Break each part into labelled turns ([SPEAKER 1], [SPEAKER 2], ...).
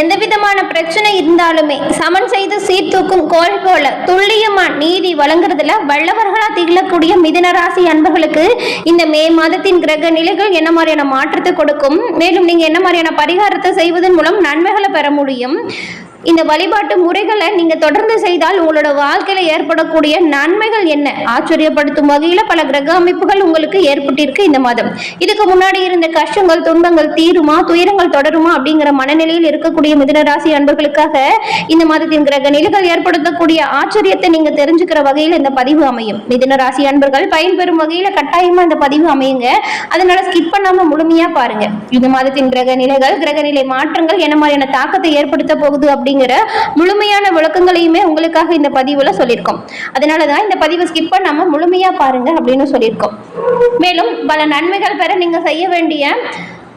[SPEAKER 1] எந்த விதமான பிரச்சனை இருந்தாலுமே சமன் செய்து சீர்தூக்கும் கோல் போல துல்லியமா நீதி வழங்குறதுல வல்லவர்களா திகழக்கூடிய மிதுன ராசி அன்பர்களுக்கு இந்த மே மாதத்தின் கிரக நிலைகள் என்ன மாதிரியான மாற்றத்தை கொடுக்கும்? மேலும் நீங்க என்ன மாதிரியான பரிகாரத்தை செய்வதன் மூலம் நன்மைகளை பெற முடியும். இந்த வழிபாட்டு முறைகளை நீங்க தொடர்ந்து செய்தால் உங்களோட வாழ்க்கையில ஏற்படக்கூடிய நன்மைகள் என்ன? ஆச்சரியப்படுத்தும் வகையில பல கிரக அமைப்புகள் உங்களுக்கு ஏற்பட்டிருக்கு இந்த மாதம். இதுக்கு முன்னாடி இருந்த கஷ்டங்கள் துன்பங்கள் தீருமா? துயரங்கள் தொடருமா? அப்படிங்கிற மனநிலையில் இருக்கக்கூடிய மிதனராசி அன்பர்களுக்காக இந்த மாதத்தின் கிரக நிலைகள் ஏற்படுத்தக்கூடிய ஆச்சரியத்தை நீங்க தெரிஞ்சுக்கிற வகையில் இந்த பதிவு அமையும். மிதனராசி அன்பர்கள் பயன்பெறும் வகையில கட்டாயமா இந்த பதிவு அமையுங்க. அதனால ஸ்கிப் பண்ணாம முழுமையா பாருங்க. இந்த மாதத்தின் கிரக நிலைகள் கிரக நிலை மாற்றங்கள் என்ன மாதிரியான தாக்கத்தை ஏற்படுத்த போகுது அப்படிங்கிற முழுமையான விளக்கங்களையுமே உங்களுக்காக இந்த பதிவுல சொல்லியிருக்கோம். அதனாலதான் இந்த பதிவை ஸ்கிப் பண்ணாமல் முழுமையா பாருங்க அப்படின்னு சொல்லியிருக்கோம். மேலும் பல நன்மைகள் பெற நீங்க செய்ய வேண்டிய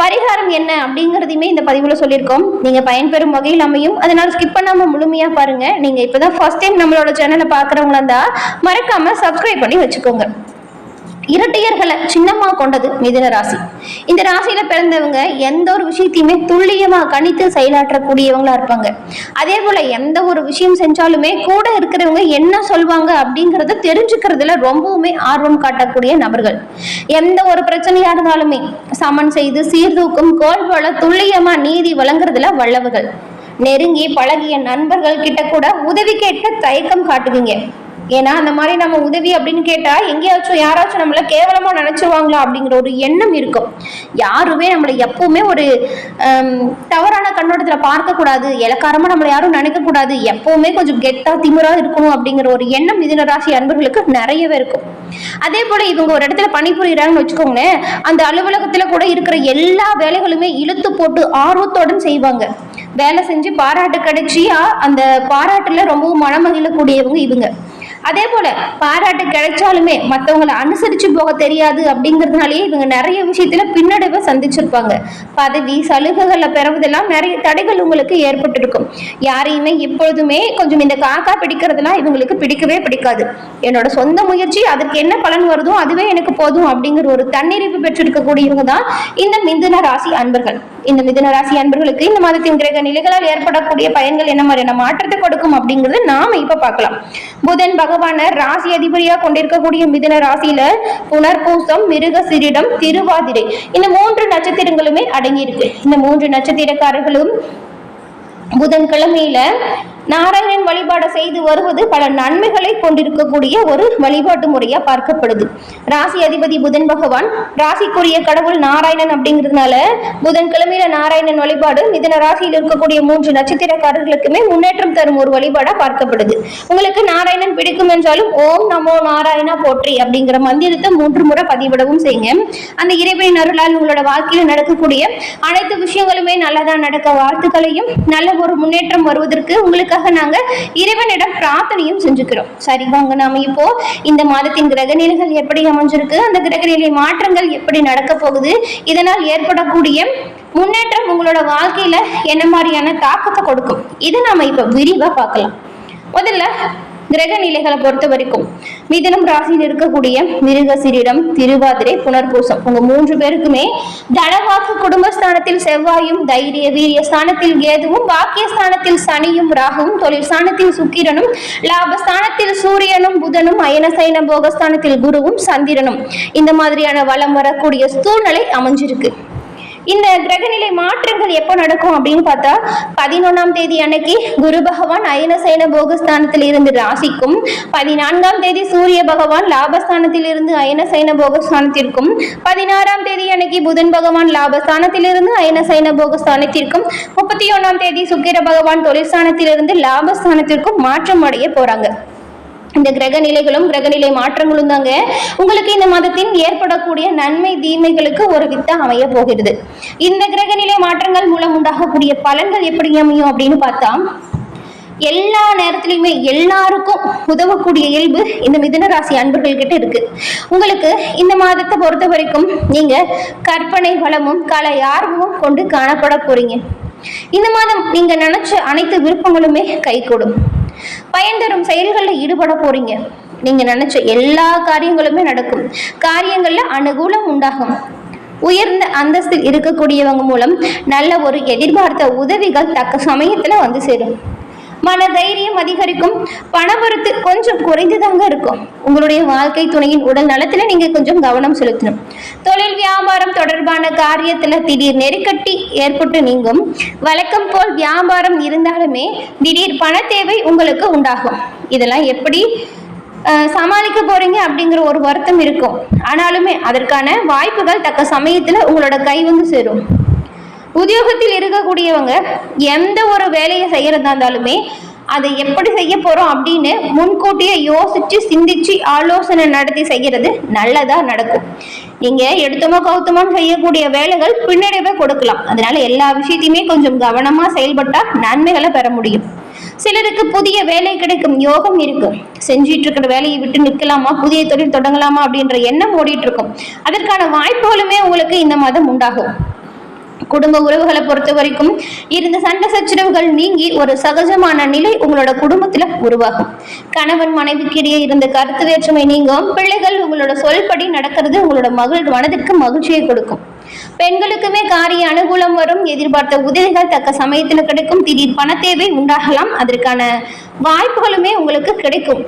[SPEAKER 1] பரிகாரம் என்ன அப்படிங்கிறதையுமே இந்த பதிவில் சொல்லியிருக்கோம். நீங்கள் பயன்பெறும் வகையில் அமையும். அதனால் ஸ்கிப் பண்ணாமல் முழுமையாக பாருங்க. நீங்கள் இப்போ தான் ஃபர்ஸ்ட் டைம் நம்மளோட சேனலை பார்க்குறவங்களா இருந்தால் மறக்காமல் சப்ஸ்கிரைப் பண்ணி வச்சுக்கோங்க. இரட்டையர்களை சின்னமா கொண்டது மிதுன ராசி. இந்த ராசியில பிறந்தவங்க எந்த ஒரு விஷயத்தையுமே துல்லியமா கணித்து செயலாற்றக்கூடியவங்களா இருப்பாங்க. அதே போல எந்த ஒரு விஷயம் செஞ்சாலுமே கூட இருக்கிறவங்க என்ன சொல்வாங்க அப்படிங்கறத தெரிஞ்சுக்கிறதுல ரொம்பவுமே ஆர்வம் காட்டக்கூடிய நபர்கள். எந்த ஒரு பிரச்சனையா இருந்தாலுமே சமன் செய்து சீர்தூக்கும் கோல் போல துல்லியமா நீதி வழங்குறதுல வல்லவர்கள். நெருங்கி பழகிய நண்பர்கள் கிட்ட கூட உதவி கேட்க தயக்கம் காட்டுவீங்க. ஏன்னா அந்த மாதிரி நம்ம உதவி அப்படின்னு கேட்டா எங்கேயாச்சும் யாராச்சும் நம்மள கேவலமா நினைச்சுவாங்களா அப்படிங்கிற ஒரு எண்ணம் இருக்கும். யாருமே நம்மளை எப்பவுமே ஒரு தவறான கண்ணோட்டத்துல பார்க்க கூடாது இலக்காரமா நம்மளை யாரும் நினைக்க கூடாது எப்பவுமே கொஞ்சம் கெட்டா திமுறா இருக்கணும் அப்படிங்கிற ஒரு எண்ணம் மிதுன ராசி அன்பர்களுக்கு நிறையவே இருக்கும். அதே போல இவங்க ஒரு இடத்துல பணிபுரியுறாங்கன்னு வச்சுக்கோங்களேன் அந்த அலுவலகத்துல கூட இருக்கிற எல்லா வேலைகளுமே இழுத்து போட்டு ஆர்வத்தோட செய்வாங்க. வேலை செஞ்சு பாராட்டு கிடைச்சியா? அந்த பாராட்டுல ரொம்பவும் மனமகிழக்கூடியவங்க இவங்க. அதே போல பாராட்டு கிடைச்சாலுமே மற்றவங்களை அனுசரிச்சு போக தெரியாது அப்படிங்கிறதுனாலயே இவங்க நிறைய விஷயத்துல பின்னடைவை சந்திச்சிருப்பாங்க. பதவி சலுகைகளை பெறுவதெல்லாம் நிறைய தடைகள் உங்களுக்கு ஏற்பட்டிருக்கும். யாரையுமே எப்பொழுதுமே கொஞ்சம் இந்த காக்கா பிடிக்கிறதுலாம் இவங்களுக்கு பிடிக்கவே பிடிக்காது. என்னோட சொந்த முயற்சி அதற்கு என்ன பலன் வருதோ அதுவே எனக்கு போதும் அப்படிங்கிற ஒரு தன்னிறைவு பெற்றிருக்கக்கூடியவங்க தான் இந்த மிந்துன ராசி அன்பர்கள். இந்த மிதுன ராசி அன்பர்களுக்கு இந்த மாதத்தின் கிரக நிலைகளால் ஏற்படக்கூடிய பயன்கள் என்ன மாதிரியான மாற்றத்தை கொடுக்கும் அப்படிங்கிறது நாம இப்ப பார்க்கலாம். புதன் பகவான ராசி அதிபதியா கொண்டிருக்கக்கூடிய மிதுன ராசியில புனர்பூசம் மிருகசிரிடம் திருவாதிரை இந்த மூன்று நட்சத்திரங்களுமே அடங்கியிருக்கு. இந்த மூன்று நட்சத்திரக்காரர்களும் புதன்கிழமையில நாராயணன் வழிபாடு செய்து வருவது பல நன்மைகளை கொண்டிருக்கக்கூடிய ஒரு வழிபாட்டு முறையா பார்க்கப்படுது. ராசி அதிபதி புதன் பகவான் ராசிக்குரிய கடவுள் நாராயணன் அப்படிங்கிறதுனால புதன்கிழமையில நாராயணன் வழிபாடு மிதன ராசியில் இருக்கக்கூடிய மூன்று நட்சத்திரக்காரர்களுக்குமே முன்னேற்றம் தரும் ஒரு வழிபாடா பார்க்கப்படுது. உங்களுக்கு நாராயணன் பிடிக்கும் என்றாலும் ஓம் நமோ நாராயணா போற்றி அப்படிங்கிற மந்திரத்தை மூன்று முறை பதிவிடவும் செய்யுங்க. அந்த இறைவனின் அருளால் உங்களோட வாழ்க்கையில் நடக்கக்கூடிய அனைத்து விஷயங்களுமே நல்லதா நடக்க வாழ்த்துக்களையும் நல்ல ஒரு முன்னேற்றம் வருவதற்கு உங்களுக்கு அதுக்காக நாங்க இறைவனிடம் பிரார்த்தனையும் செஞ்சுக்கிறோம். சரி வாங்க நாம இப்போ இந்த மாதத்தின் கிரகநிலைகள் எப்படி அமைஞ்சிருக்கு அந்த கிரகநிலை மாற்றங்கள் எப்படி நடக்க போகுது இதனால் ஏற்படக்கூடிய முன்னேற்றம் உங்களோட வாழ்க்கையில என்ன மாதிரியான தாக்கத்தை கொடுக்கும் இது நாம இப்ப விரிவா பார்க்கலாம். முதல்ல கிரக நிலைகளை பொறுத்த வரைக்கும் மிதனம் ராசியில் இருக்கக்கூடிய மிருகசிரிடம் திருவாதிரை புனர்பூசம். உங்க மூன்று பேருக்குமே தனவாக்கு குடும்பஸ்தானத்தில் செவ்வாயும் தைரிய வீரிய ஸ்தானத்தில் கேதுவும் பாக்கியஸ்தானத்தில் சனியும் ராகுவும் தொழில் ஸ்தானத்தில் சுக்கிரனும் லாபஸ்தானத்தில் சூரியனும் புதனும் அயனசைன போகஸ்தானத்தில் குருவும் சந்திரனும். இந்த மாதிரியான வளம் வரக்கூடிய சூழ்நிலை அமைஞ்சிருக்கு. இந்த கிரகநிலை மாற்றங்கள் எப்போ நடக்கும் அப்படின்னு பார்த்தா பதினொன்னாம் தேதி அன்னைக்கு குரு பகவான் அயனசேன போகஸ்தானத்தில் இருந்து ராசிக்கும் பதினான்காம் தேதி சூரிய பகவான் லாபஸ்தானத்தில் இருந்து அயனசைன போகஸ்தானத்திற்கும் பதினாறாம் தேதி அன்னைக்கு புதன் பகவான் லாபஸ்தானத்தில் இருந்து அயனசைன போகஸ்தானத்திற்கும் முப்பத்தி ஒன்னாம் தேதி சுக்கிர பகவான் தொழிற்சானத்திலிருந்து லாபஸ்தானத்திற்கும் மாற்றம் அடைய போறாங்க. இந்த கிரக நிலைகளும் கிரகநிலை மாற்றங்களும் தாங்க உங்களுக்கு இந்த மதத்தின் ஏற்படக்கூடிய நன்மை தீமைகளுக்கு ஒரு வித்தா அமைய போகிறது. இந்த கிரகநிலை மாற்றங்கள் மூலம் உண்டாகக்கூடிய பலன்கள் எப்படி அமையும் அப்படின்னு பார்த்தா எல்லா நேரத்திலையுமே எல்லாருக்கும் உதவக்கூடிய இயல்பு இந்த மிதுன ராசி அன்பர்கள் கிட்ட இருக்கு. உங்களுக்கு இந்த மாதத்தை பொறுத்த வரைக்கும் நீங்க கற்பனை வளமும் கலை ஆர்வமும் கொண்டு காணப்பட போறீங்க. இந்த மாதம் நீங்க நினைச்ச அனைத்து விருப்பங்களுமே கைகூடும். பயன் தரும் செயல்களில் ஈடுபட போறீங்க. நீங்க நினைச்ச எல்லா காரியங்களுமே நடக்கும். காரியங்கள்ல அனுகூலம் உண்டாகும். உயர்ந்த அந்தஸ்தில் இருக்கக்கூடியவங்க மூலம் நல்ல ஒரு எதிர்பார்த்த உதவிகள் தக்க சமயத்துல வந்து சேரும். மன தைரியம் அதிகரிக்கும். பணவரத்து கொஞ்சம் குறைந்துதாங்க இருக்கும். உங்களுடைய வாழ்க்கை துணையின் உடல் நலத்துல நீங்க கொஞ்சம் கவனம் செலுத்தணும். தொழில் வியாபாரம் தொடர்பான காரியத்துல திடீர் நெருக்கட்டி ஏற்பட்டு நீங்கும். வழக்கம் போல் வியாபாரம் இருந்தாலுமே திடீர் பண தேவை உங்களுக்கு உண்டாகும். இதெல்லாம் எப்படி சமாளிக்க போறீங்க அப்படிங்கிற ஒரு வருத்தம் இருக்கும். ஆனாலுமே அதற்கான வாய்ப்புகள் தக்க சமயத்துல உங்களோட கை வந்து சேரும். உத்தியோகத்தில் இருக்கக்கூடியவங்க எந்த ஒரு வேலையை செய்யறதா இருந்தாலுமே அதை எப்படி செய்ய போறோம் அப்படின்னு முன்கூட்டியே யோசிச்சு சிந்திச்சு ஆலோசனை நடத்தி செய்யறது நல்லதா நடக்கும். நீங்க எடுத்தமோ கௌத்தமோன்னு செய்யக்கூடிய வேலைகள் பின்னடைவே கொடுக்கலாம். அதனால எல்லா விஷயத்தையுமே கொஞ்சம் கவனமா செயல்பட்டா நன்மைகளை பெற முடியும். சிலருக்கு புதிய வேலை கிடைக்கும் யோகம் இருக்கு. செஞ்சிட்டு இருக்கிற வேலையை விட்டு நிற்கலாமா? புதிய தொழில் தொடங்கலாமா? அப்படின்ற எண்ணம் ஓடிட்டு இருக்கும் அதற்கான வாய்ப்புகளுமே உங்களுக்கு இந்த மாதம் உண்டாகும். குடும்ப உறவுகளை பொறுத்த வரைக்கும் இருந்த சண்டை சச்சரவுகள் நீங்கி ஒரு சகஜமான நிலை உங்களோட குடும்பத்துல உருவாகும். கணவன் மனைவிக்கு இடையே இருந்த கருத்து வேற்றுமை நீங்கும். பிள்ளைகள் உங்களோட சொல்படி நடக்கிறது உங்களோட மகள் மனதிற்கு மகிழ்ச்சியை கொடுக்கும். பெண்களுக்குமே காரிய அனுகூலம் வரும். எதிர்பார்த்த உதவிகள் தக்க சமயத்துல கிடைக்கும். திடீர் பண தேவை உண்டாகலாம். அதற்கான வாய்ப்புகளுமே உங்களுக்கு கிடைக்கும்.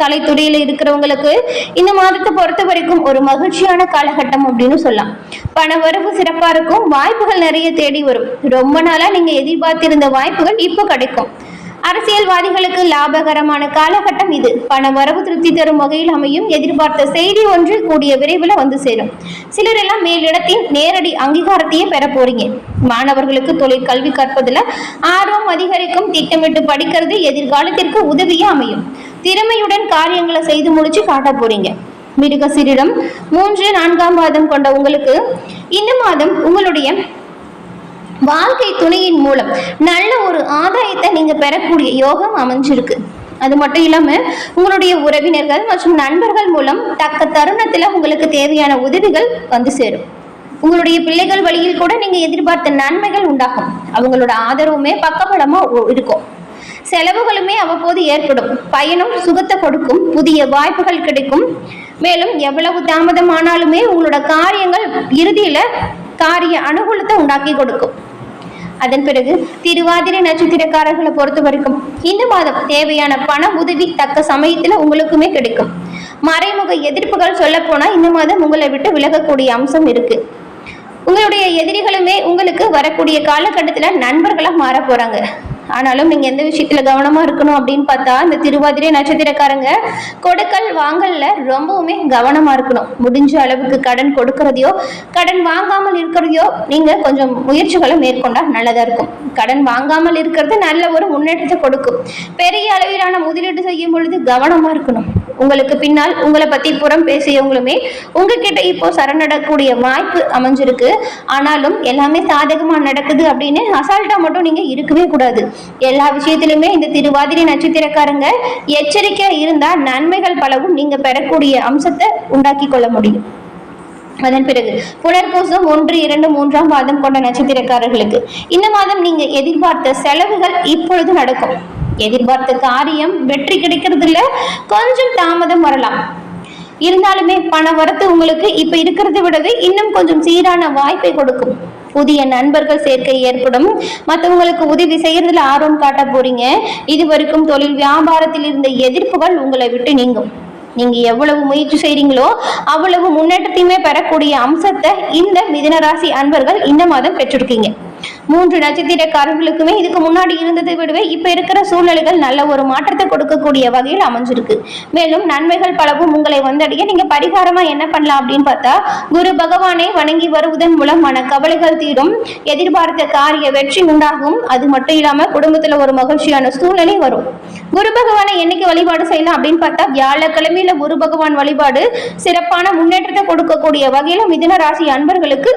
[SPEAKER 1] கலைத்துறையில் இருக்கிறவங்களுக்கு இந்த மாதத்தை பொறுத்த வரைக்கும் ஒரு மகிழ்ச்சியான காலகட்டம் அப்படின்னு சொல்லலாம். பண வரவு சிறப்பா இருக்கும். வாய்ப்புகள் நிறைய தேடி வரும். ரொம்ப நாளா நீங்க எதிர்பார்த்திருந்த வாய்ப்புகள் இப்போ கிடைக்கும். அரசியல்வாதிகளுக்கு லாபகரமான காலகட்டம் இது. பண வரவு திருப்தி தரும் வகையில் அமையும். எதிர்பார்த்த செய்தி ஒன்று கூடிய விரைவில் வந்து சேரும். சிலர் எல்லாம் மேலிடத்தின் நேரடி அங்கீகாரத்தையே பெற போறீங்க. மாணவர்களுக்கு தொழில் கல்வி கற்பதுல ஆர்வம் அதிகரிக்கும். திட்டமிட்டு படிக்கிறது எதிர்காலத்திற்கு உதவியே அமையும். திறமையுடன் காரியங்களை செய்து முடிச்சு காட்ட போறீங்க. மிருகசிரிடம் மூன்று நான்காம் மாதம் கொண்ட உங்களுக்கு இந்த மாதம் உங்களுடைய வாழ்க்கை துணையின் மூலம் நல்ல ஒரு ஆதாயத்தை நீங்க பெறக்கூடிய யோகம் அமைஞ்சிருக்கு. அது மட்டும் இல்லாம உங்களுடைய உறவினர்கள் மற்றும் நண்பர்கள் மூலம் தக்க தருணத்துல உங்களுக்கு தேவையான உதவிகள் வந்து சேரும். உங்களுடைய பிள்ளைகள் வழியில் கூட நீங்க எதிர்பார்த்த நன்மைகள் உண்டாகும். அவங்களோட ஆதரவுமே பக்கபலமா இருக்கும். செலவுகளுமே அவ்வப்போது ஏற்படும். பயணம் சுகத்தை கொடுக்கும். புதிய வாய்ப்புகள் கிடைக்கும். மேலும் எவ்வளவு தாமதமானாலுமே உங்களோட காரியங்கள் இறுதியில காரிய அனுகூலத்தை உண்டாக்கி கொடுக்கும். அதன் பிறகு திருவாதிரை நட்சத்திரக்காரர்களை பொறுத்த வரைக்கும் இந்த மாதம் தேவையான பண உதவி தக்க சமயத்துல உங்களுக்குமே கிடைக்கும். மறைமுக எதிர்ப்புகள் சொல்ல போனா இந்த மாதம் உங்களை விட்டு விலகக்கூடிய அம்சம் இருக்கு. உங்களுடைய எதிரிகளுமே உங்களுக்கு வரக்கூடிய காலகட்டத்துல நண்பர்களா மாற போறாங்க ஆனாலும் நீங்க எந்த விஷயத்துல கவனமா இருக்கணும் அப்படின்னு பார்த்தா இந்த திருவாதிரை நட்சத்திரக்காரங்க கொடுக்கல் வாங்கல்ல ரொம்பவுமே கவனமா இருக்கணும். முடிஞ்ச அளவுக்கு கடன் கொடுக்கறதையோ கடன் வாங்காமல் இருக்கிறதையோ நீங்க கொஞ்சம் முயற்சிகளை மேற்கொண்டா நல்லதா இருக்கும். கடன் வாங்காமல் இருக்கிறது நல்ல ஒரு முன்னேற்றத்தை கொடுக்கும். பெரிய அளவிலான முதலீடு செய்யும் பொழுது கவனமா இருக்கணும். உங்களுக்கு பின்னால் உங்களை பத்தி புறம் பேசியவங்களுமே உங்ககிட்ட இப்போ சரணடக்கூடிய வாய்ப்பு அமைஞ்சிருக்கு. ஆனாலும் எல்லாமே சாதகமா நடக்குது அப்படின்னு அசால்ட்டா மட்டும் நீங்க இருக்கவே கூடாது. எல்லா விஷயத்திலுமே இந்த திருவாதிரை நட்சத்திரக்காரங்க எச்சரிக்கையா இருந்தா நன்மைகள் பலவும் நீங்க பெறக்கூடிய அம்சத்தை உண்டாக்கி கொள்ள முடியும். அதன் பிறகு புனர்பூசம் ஒன்று இரண்டு மூன்றாம் மாதம் கொண்ட நட்சத்திரக்காரர்களுக்கு. இந்த மாதம் நீங்க எதிர்பார்த்த செலவுகள் இப்பொழுது நடக்கும். எதிர்பார்த்த காரியம் வெற்றி கிடைக்கிறதுல கொஞ்சம் தாமதம் வரலாம். இருந்தாலுமே பண வரத்து உங்களுக்கு இப்ப இருக்கிறத விடவே இன்னும் கொஞ்சம் சீரான வாய்ப்பை கொடுக்கும். புதிய நண்பர்கள் சேர்க்கை ஏற்படும். மற்றவங்களுக்கு உதவி செய்யறதுல ஆர்வம் காட்ட போறீங்க. இது வரைக்கும் தொழில் வியாபாரத்தில் இருந்த எதிர்ப்புகள் உங்களை விட்டு நீங்கும். நீங்க எவ்வளவு முயற்சி செய்றீங்களோ அவ்வளவு முன்னேற்றத்தையுமே பெறக்கூடிய அம்சத்தை இந்த மிதனராசி அன்பர்கள் இந்த மாதம் பெற்றிருக்கீங்க. மூன்று நட்சத்திரக்காரர்களுக்குமே இதுக்கு முன்னாடி இருந்ததை விடவே இப்ப இருக்கிற சூழ்நிலைகள் நல்ல ஒரு மாற்றத்தை கொடுக்கக்கூடிய வகையில் அமைஞ்சிருக்கு. மேலும் நன்மைகள் பலவும் உங்களை வந்தடைய நீங்க பரிகாரமா என்ன பண்ணலாம் அப்படின்னு பார்த்தா குரு பகவானை வணங்கி வருவதன் மூலம் மன கவலைகள் தீரும் எதிர்பார்த்த காரிய வெற்றி உண்டாகும். அது மட்டும் இல்லாம குடும்பத்துல ஒரு மகிழ்ச்சியான சூழ்நிலை வரும். குரு பகவானை என்னைக்கு வழிபாடு செய்யலாம் அப்படின்னு பார்த்தா வியாழக்கிழமையில குரு பகவான் வழிபாடு சிறப்பான முன்னேற்றத்தை கொடுக்கக்கூடிய வகையில மிதுன ராசி அன்பர்களுக்கு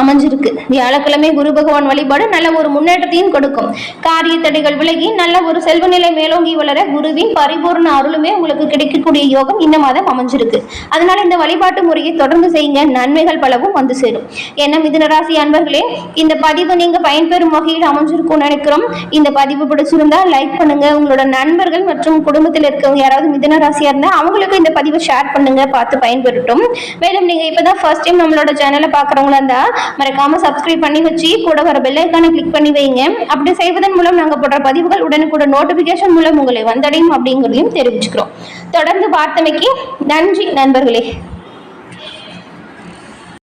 [SPEAKER 1] அமைஞ்சிருக்கு. வியாழக்கிழமை குரு பகவான் வழிபாடு நல்ல ஒரு முன்னேற்றத்தையும் கொடுக்கும். காரிய தடைகள் விலகி நல்ல ஒரு செல்வ நிலை மேலோங்கி வளர குருவின் பரிபூர்ண அருளுமே உங்களுக்கு கிடைக்கக்கூடிய யோகம் இந்த மாதம் அமைஞ்சிருக்கு. அதனால இந்த வழிபாட்டு முறையை தொடர்ந்து செய்யுங்க. நன்மைகள் பலவும் வந்து சேரும். என்ன மிதுனராசி அன்பர்களே இந்த பதிவு நீங்க பயன்பெறும் வகையில் அமைஞ்சிருக்கும்னு நினைக்கிறோம். இந்த பதிவு பிடிச்சிருந்தா லைக் பண்ணுங்க. உங்களோட நண்பர்கள் மற்றும் குடும்பத்தில் இருக்கவங்க யாராவது மிதுன ராசியா இருந்தா அவங்களுக்கு இந்த பதிவை ஷேர் பண்ணுங்க. பார்த்து பயன்பெறட்டும். மேலும் நீங்க இப்பதான் ஃபர்ஸ்ட் டைம் நம்மளோட சேனலை பாக்குறவங்களா இருந்தா மறக்காம சப்ஸ்கிரைப் பண்ணி வச்சு கூட வர பெல் ஐக்கானை கிளிக் பண்ணி வைங்க. அப்படி செய்வதன் மூலம் நாங்க போடுற பதிவுகள் உடனுக்குடன் நோட்டிபிகேஷன் மூலம் உங்களை வந்தடையும் அப்படிங்கிறதையும் தெரிவிச்சுக்கிறோம். தொடர்ந்து பார்த்தமைக்கு நன்றி நண்பர்களே.